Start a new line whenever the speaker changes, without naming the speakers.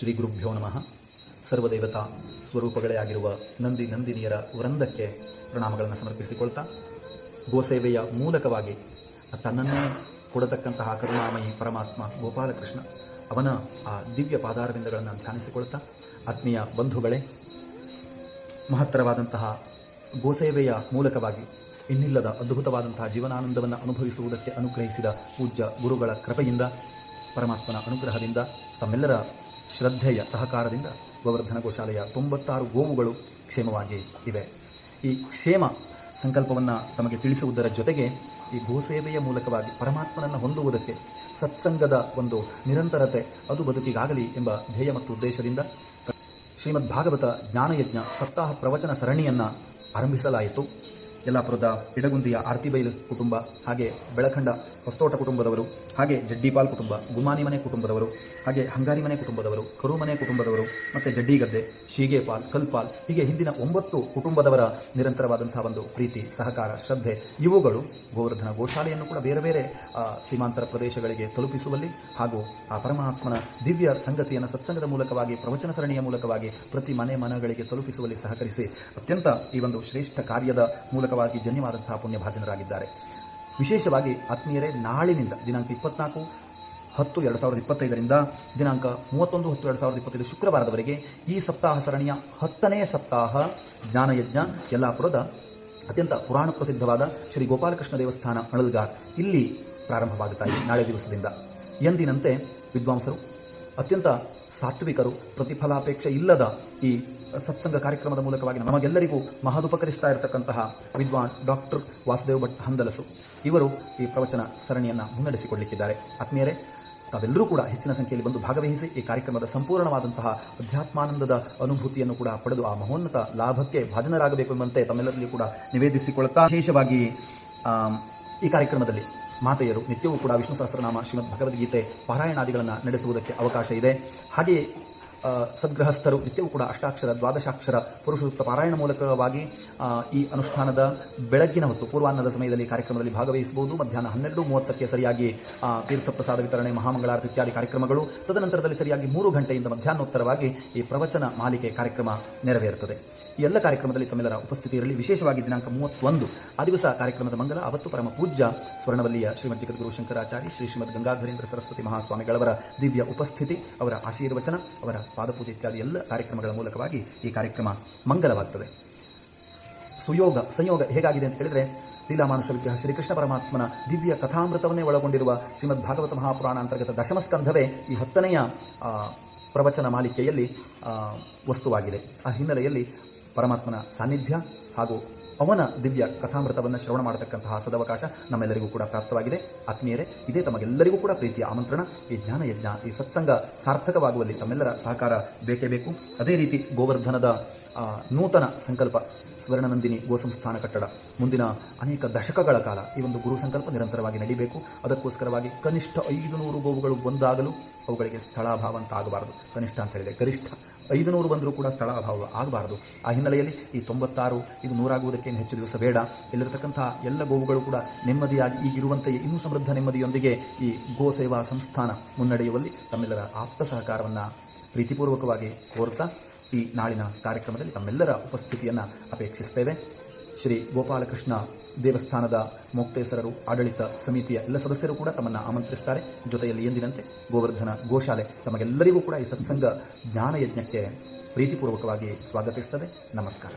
ಶ್ರೀ ಗುರುಭ್ಯೋ ನಮಃ. ಸರ್ವದೇವತಾ ಸ್ವರೂಪಗಳೇ ಆಗಿರುವ ನಂದಿ ನಂದಿನಿಯರ ವೃಂದಕ್ಕೆ ಪ್ರಣಾಮಗಳನ್ನು ಸಮರ್ಪಿಸಿಕೊಳ್ತಾ, ಗೋಸೇವೆಯ ಮೂಲಕವಾಗಿ ತನ್ನನ್ನೇ ಕೊಡತಕ್ಕಂತಹ ಕರುಣಾಮಯಿ ಪರಮಾತ್ಮ ಗೋಪಾಲಕೃಷ್ಣ ಅವನ ಆ ದಿವ್ಯ ಪಾದಾರವಿಂದಗಳನ್ನು ಧ್ಯಾನಿಸಿಕೊಳ್ತಾ, ಆತ್ಮೀಯ ಬಂಧುಗಳೇ, ಮಹತ್ತರವಾದಂತಹ ಗೋಸೇವೆಯ ಮೂಲಕವಾಗಿ ಇನ್ನಿಲ್ಲದ ಅದ್ಭುತವಾದಂತಹ ಜೀವನಾನಂದವನ್ನು ಅನುಭವಿಸುವುದಕ್ಕೆ ಅನುಗ್ರಹಿಸಿದ ಪೂಜ್ಯ ಗುರುಗಳ ಕೃಪೆಯಿಂದ, ಪರಮಾತ್ಮನ ಅನುಗ್ರಹದಿಂದ ತಮ್ಮೆಲ್ಲರ ಶ್ರದ್ಧೆಯ ಸಹಕಾರದಿಂದ ಗೋವರ್ಧನ ಗೋಶಾಲೆಯ ತೊಂಬತ್ತಾರು ಗೋವುಗಳು ಕ್ಷೇಮವಾಗಿ ಇವೆ. ಈ ಕ್ಷೇಮ ಸಂಕಲ್ಪವನ್ನು ತಮಗೆ ತಿಳಿಸುವುದರ ಜೊತೆಗೆ ಈ ಗೋಸೇವೆಯ ಮೂಲಕವಾಗಿ ಪರಮಾತ್ಮನನ್ನು ಹೊಂದುವುದಕ್ಕೆ ಸತ್ಸಂಗದ ಒಂದು ನಿರಂತರತೆ ಅದು ಬದುಕಿಗಾಗಲಿ ಎಂಬ ಧ್ಯೇಯ ಮತ್ತು ಉದ್ದೇಶದಿಂದ ಶ್ರೀಮದ್ ಭಾಗವತ ಜ್ಞಾನಯಜ್ಞ ಸಪ್ತಾಹ ಪ್ರವಚನ ಸರಣಿಯನ್ನು ಆರಂಭಿಸಲಾಯಿತು. ಯಲ್ಲಾಪುರದ ಇಡಗುಂದಿಯ ಆರ್ತಿಬೈಲ್ ಕುಟುಂಬ ಹಾಗೆ ಬೆಳಖಂಡ ಹೊಸ್ತೋಟ ಕುಟುಂಬದವರು, ಹಾಗೆ ಜಡ್ಡಿಪಾಲ್ ಕುಟುಂಬ, ಗುಮಾನಿ ಮನೆ ಕುಟುಂಬದವರು, ಹಾಗೆ ಹಂಗಾರಿ ಮನೆ ಕುಟುಂಬದವರು, ಕರು ಮನೆ ಕುಟುಂಬದವರು, ಮತ್ತು ಜಡ್ಡಿಗದ್ದೆ, ಶೀಗೆಪಾಲ್, ಕಲ್ಪಾಲ್ ಹೀಗೆ ಹಿಂದಿನ ಒಂಬತ್ತು ಕುಟುಂಬದವರ ನಿರಂತರವಾದಂತಹ ಒಂದು ಪ್ರೀತಿ, ಸಹಕಾರ, ಶ್ರದ್ಧೆ, ಇವುಗಳು ಗೋವರ್ಧನ ಗೋಶಾಲೆಯನ್ನು ಕೂಡ ಬೇರೆ ಬೇರೆ ಸೀಮಾಂತರ ಪ್ರದೇಶಗಳಿಗೆ ತಲುಪಿಸುವಲ್ಲಿ ಹಾಗೂ ಆ ಪರಮಾತ್ಮನ ದಿವ್ಯ ಸಂಗತಿಯನ್ನು ಸತ್ಸಂಗದ ಮೂಲಕವಾಗಿ, ಪ್ರವಚನ ಸರಣಿಯ ಮೂಲಕವಾಗಿ ಪ್ರತಿ ಮನೆ ಮನಗಳಿಗೆ ತಲುಪಿಸುವಲ್ಲಿ ಸಹಕರಿಸಿ ಅತ್ಯಂತ ಈ ಒಂದು ಶ್ರೇಷ್ಠ ಕಾರ್ಯದ ಮೂಲಕವಾಗಿ ಜನ್ಯವಾದಂತಹ ಪುಣ್ಯಭಾಜನರಾಗಿದ್ದಾರೆ. ವಿಶೇಷವಾಗಿ ಆತ್ಮೀಯರೇ, ನಾಳಿನಿಂದ ದಿನಾಂಕ ಇಪ್ಪತ್ನಾಲ್ಕು ಹತ್ತು ಎರಡು ಸಾವಿರದ ಇಪ್ಪತ್ತೈದರಿಂದ ದಿನಾಂಕ ಮೂವತ್ತೊಂದು ಹತ್ತು ಎರಡು ಸಾವಿರದ ಇಪ್ಪತ್ತೈದು ಶುಕ್ರವಾರದವರೆಗೆ ಈ ಸಪ್ತಾಹ ಸರಣಿಯ ಹತ್ತನೇ ಸಪ್ತಾಹ ಜ್ಞಾನಯಜ್ಞ ಯಲ್ಲಾಪುರದ ಅತ್ಯಂತ ಪುರಾಣ ಪ್ರಸಿದ್ಧವಾದ ಶ್ರೀ ಗೋಪಾಲಕೃಷ್ಣ ದೇವಸ್ಥಾನ ಅಳಲ್ಗಾರ್ ಇಲ್ಲಿ ಪ್ರಾರಂಭವಾಗುತ್ತಾ ಇದೆ ನಾಳೆ ದಿವಸದಿಂದ. ಎಂದಿನಂತೆ ವಿದ್ವಾಂಸರು, ಅತ್ಯಂತ ಸಾತ್ವಿಕರು, ಪ್ರತಿಫಲಾಪೇಕ್ಷೆ ಇಲ್ಲದ ಈ ಸತ್ಸಂಗ ಕಾರ್ಯಕ್ರಮದ ಮೂಲಕವಾಗಿ ನಮಗೆಲ್ಲರಿಗೂ ಮಹದುಪಕರಿಸ್ತಾ ಇರತಕ್ಕಂತಹ ವಿದ್ವಾನ್ ಡಾಕ್ಟರ್ ವಾಸುದೇವ್ ಭಟ್ ಹಂದಲಸು. ಇವರು ಈ ಪ್ರವಚನ ಸರಣಿಯನ್ನು ಮುನ್ನಡೆಸಿಕೊಳ್ಳಿಕ್ಕಿದ್ದಾರೆ. ಆತ್ಮೀಯರೇ, ತಾವೆಲ್ಲರೂ ಕೂಡ ಹೆಚ್ಚಿನ ಸಂಖ್ಯೆಯಲ್ಲಿ ಬಂದು ಭಾಗವಹಿಸಿ ಈ ಕಾರ್ಯಕ್ರಮದ ಸಂಪೂರ್ಣವಾದಂತಹ ಅಧ್ಯಾತ್ಮಾನಂದದ ಅನುಭೂತಿಯನ್ನು ಕೂಡ ಪಡೆದು ಆ ಮಹೋನ್ನತ ಲಾಭಕ್ಕೆ ಭಾಜನರಾಗಬೇಕು ಎಂಬಂತೆ ತಮ್ಮೆಲ್ಲರಲ್ಲಿ ಕೂಡ ನಿವೇದಿಸಿಕೊಳ್ಳುತ್ತಾ ವಿಶೇಷವಾಗಿ ಈ ಕಾರ್ಯಕ್ರಮದಲ್ಲಿ ಮಾತೆಯರು, ನಿತ್ಯವೂ ಕೂಡ ವಿಷ್ಣು ಸಹಸ್ರನಾಮ ಶ್ರೀಮದ್ ಭಗವದ್ಗೀತೆ ಪಾರಾಯಣಾದಿಗಳನ್ನು ನಡೆಸುವುದಕ್ಕೆ ಅವಕಾಶ ಇದೆ. ಹಾಗೆಯೇ ಆ, ಸದ್ಗೃಹಸ್ಥರು ನಿತ್ಯವೂ ಕೂಡ ಅಷ್ಟಾಕ್ಷರ ದ್ವಾದಶಾಕ್ಷರ ಪುರುಷಯುಕ್ತ ಪಾರಾಯಣ ಮೂಲಕವಾಗಿ ಈ ಅನುಷ್ಠಾನದ ಬೆಳಗ್ಗಿನ ಹೊತ್ತು ಪೂರ್ವಾನ್ನದ ಸಮಯದಲ್ಲಿ ಕಾರ್ಯಕ್ರಮದಲ್ಲಿ ಭಾಗವಹಿಸಬಹುದು. ಮಧ್ಯಾಹ್ನ ಹನ್ನೆರಡು ಮೂವತ್ತಕ್ಕೆ ಸರಿಯಾಗಿ ತೀರ್ಥ ತೀರ್ಥಪ್ರಸಾದ ವಿತರಣೆ ಮಹಾಮಂಗಳಾರತಿ ಇತ್ಯಾದಿ ಕಾರ್ಯಕ್ರಮಗಳು. ತದನಂತರದಲ್ಲಿ ಸರಿಯಾಗಿ ಮೂರು ಗಂಟೆಯಿಂದ ಮಧ್ಯಾಹ್ನೋತ್ತರವಾಗಿ ಈ ಪ್ರವಚನ ಮಾಲಿಕೆ ಕಾರ್ಯಕ್ರಮ ನೆರವೇರುತ್ತದೆ. ಎಲ್ಲ ಕಾರ್ಯಕ್ರಮದಲ್ಲಿ ತಮ್ಮೆಲ್ಲರ ಉಪಸ್ಥಿತಿ ವಿಶೇಷವಾಗಿ ದಿನಾಂಕ ಮೂವತ್ತೊಂದು, ಆ ದಿವಸ ಕಾರ್ಯಕ್ರಮದ ಮಂಗಲ, ಅವತ್ತು ಪರಮ ಪೂಜ್ಯ ಸ್ವರ್ಣವಲ್ಲಿಯ ಶ್ರೀಮದ್ ಜಗದ್ಗುರು ಶಂಕರಾಚಾರ್ಯ, ಶ್ರೀ ಶ್ರೀಮದ್ ಗಂಗಾಧರೇಂದ್ರ ಸರಸ್ವತಿ ಮಹಾಸ್ವಾಮಿಗಳವರ ದಿವ್ಯ ಉಪಸ್ಥಿತಿ, ಅವರ ಆಶೀರ್ವಚನ, ಅವರ ಪಾದಪೂಜೆ ಇತ್ಯಾದಿ ಎಲ್ಲ ಕಾರ್ಯಕ್ರಮಗಳ ಮೂಲಕವಾಗಿ ಈ ಕಾರ್ಯಕ್ರಮ ಮಂಗಲವಾಗ್ತದೆ. ಸುಯೋಗ, ಸಂಯೋಗ ಹೇಗಾಗಿದೆ ಅಂತ ಹೇಳಿದ್ರೆ ಲೀಲಾಮಾನುಷ ವಿಗ್ರಹ ಶ್ರೀಕೃಷ್ಣ ಪರಮಾತ್ಮನ ದಿವ್ಯ ಕಥಾಮೃತವನ್ನೇ ಒಳಗೊಂಡಿರುವ ಶ್ರೀಮದ್ ಭಾಗವತ ಮಹಾಪುರಾಣ ಅಂತರ್ಗತ ದಶಮಸ್ಕಂಧವೇ ಈ ಹತ್ತನೆಯ ಪ್ರವಚನ ಮಾಲಿಕೆಯಲ್ಲಿ ವಸ್ತುವಾಗಿದೆ. ಆ ಹಿನ್ನೆಲೆಯಲ್ಲಿ ಪರಮಾತ್ಮನ ಸಾನ್ನಿಧ್ಯ ಹಾಗೂ ಅವನ ದಿವ್ಯ ಕಥಾಮೃತವನ್ನು ಶ್ರವಣ ಮಾಡತಕ್ಕಂತಹ ಸದವಕಾಶ ನಮ್ಮೆಲ್ಲರಿಗೂ ಕೂಡ ಪ್ರಾಪ್ತವಾಗಿದೆ. ಆತ್ಮೀಯರೇ, ಇದೇ ತಮಗೆಲ್ಲರಿಗೂ ಕೂಡ ಪ್ರೀತಿಯ ಆಮಂತ್ರಣ. ಈ ಜ್ಞಾನ ಯಜ್ಞ, ಈ ಸತ್ಸಂಗ ಸಾರ್ಥಕವಾಗುವಲ್ಲಿ ತಮ್ಮೆಲ್ಲರ ಸಹಕಾರ ಬೇಕೇ ಬೇಕು. ಅದೇ ರೀತಿ ಗೋವರ್ಧನದ ನೂತನ ಸಂಕಲ್ಪ ಸ್ವರ್ಣನಂದಿನಿ ಗೋಸಂಸ್ಥಾನ ಕಟ್ಟಡ. ಮುಂದಿನ ಅನೇಕ ದಶಕಗಳ ಕಾಲ ಈ ಒಂದು ಗುರು ಸಂಕಲ್ಪ ನಿರಂತರವಾಗಿ ನಡೀಬೇಕು. ಅದಕ್ಕೋಸ್ಕರವಾಗಿ ಕನಿಷ್ಠ ಐದು ನೂರು ಗೋವುಗಳು ಒಂದಾಗಲು ಅವುಗಳಿಗೆ ಸ್ಥಳಾಭಾವ ಅಂತ ಆಗಬಾರದು. ಕನಿಷ್ಠ ಅಂತ ಹೇಳಿದೆ ಗರಿಷ್ಠ. ಐದು ನೂರು ಬಂದರೂ ಕೂಡ ಸ್ಥಳ ಅಭಾವ ಆಗಬಾರದು. ಆ ಹಿನ್ನೆಲೆಯಲ್ಲಿ ಈ ತೊಂಬತ್ತಾರು, ಇದು ನೂರಾಗುವುದಕ್ಕೇನು ಹೆಚ್ಚು ದಿವಸ ಬೇಡ. ಇಲ್ಲಿರತಕ್ಕಂಥ ಎಲ್ಲ ಗೋವುಗಳು ಕೂಡ ನೆಮ್ಮದಿಯಾಗಿ ಈಗಿರುವಂತೆಯೇ ಇನ್ನೂ ಸಮೃದ್ಧ ನೆಮ್ಮದಿಯೊಂದಿಗೆ ಈ ಗೋ ಸೇವಾ ಸಂಸ್ಥಾನ ಮುನ್ನಡೆಯುವಲ್ಲಿ ತಮ್ಮೆಲ್ಲರ ಆಪ್ತ ಸಹಕಾರವನ್ನು ಪ್ರೀತಿಪೂರ್ವಕವಾಗಿ ಕೋರ್ತಾ ಈ ನಾಳಿನ ಕಾರ್ಯಕ್ರಮದಲ್ಲಿ ತಮ್ಮೆಲ್ಲರ ಉಪಸ್ಥಿತಿಯನ್ನು ಅಪೇಕ್ಷಿಸ್ತೇವೆ. ಶ್ರೀ ಗೋಪಾಲಕೃಷ್ಣ ದೇವಸ್ಥಾನದ ಮುಕ್ತೇಸರರು ಆಡಳಿತ ಸಮಿತಿಯ ಎಲ್ಲ ಸದಸ್ಯರು ಕೂಡ ತಮ್ಮನ್ನು ಆಮಂತ್ರಿಸ್ತಾರೆ. ಜೊತೆಯಲ್ಲಿ ಎಂದಿನಂತೆ ಗೋವರ್ಧನ ಗೋಶಾಲೆ ತಮಗೆಲ್ಲರಿಗೂ ಕೂಡ ಈ ಸತ್ಸಂಗ ಜ್ಞಾನಯಜ್ಞಕ್ಕೆ ಪ್ರೀತಿಪೂರ್ವಕವಾಗಿ ಸ್ವಾಗತಿಸ್ತದೆ. ನಮಸ್ಕಾರ.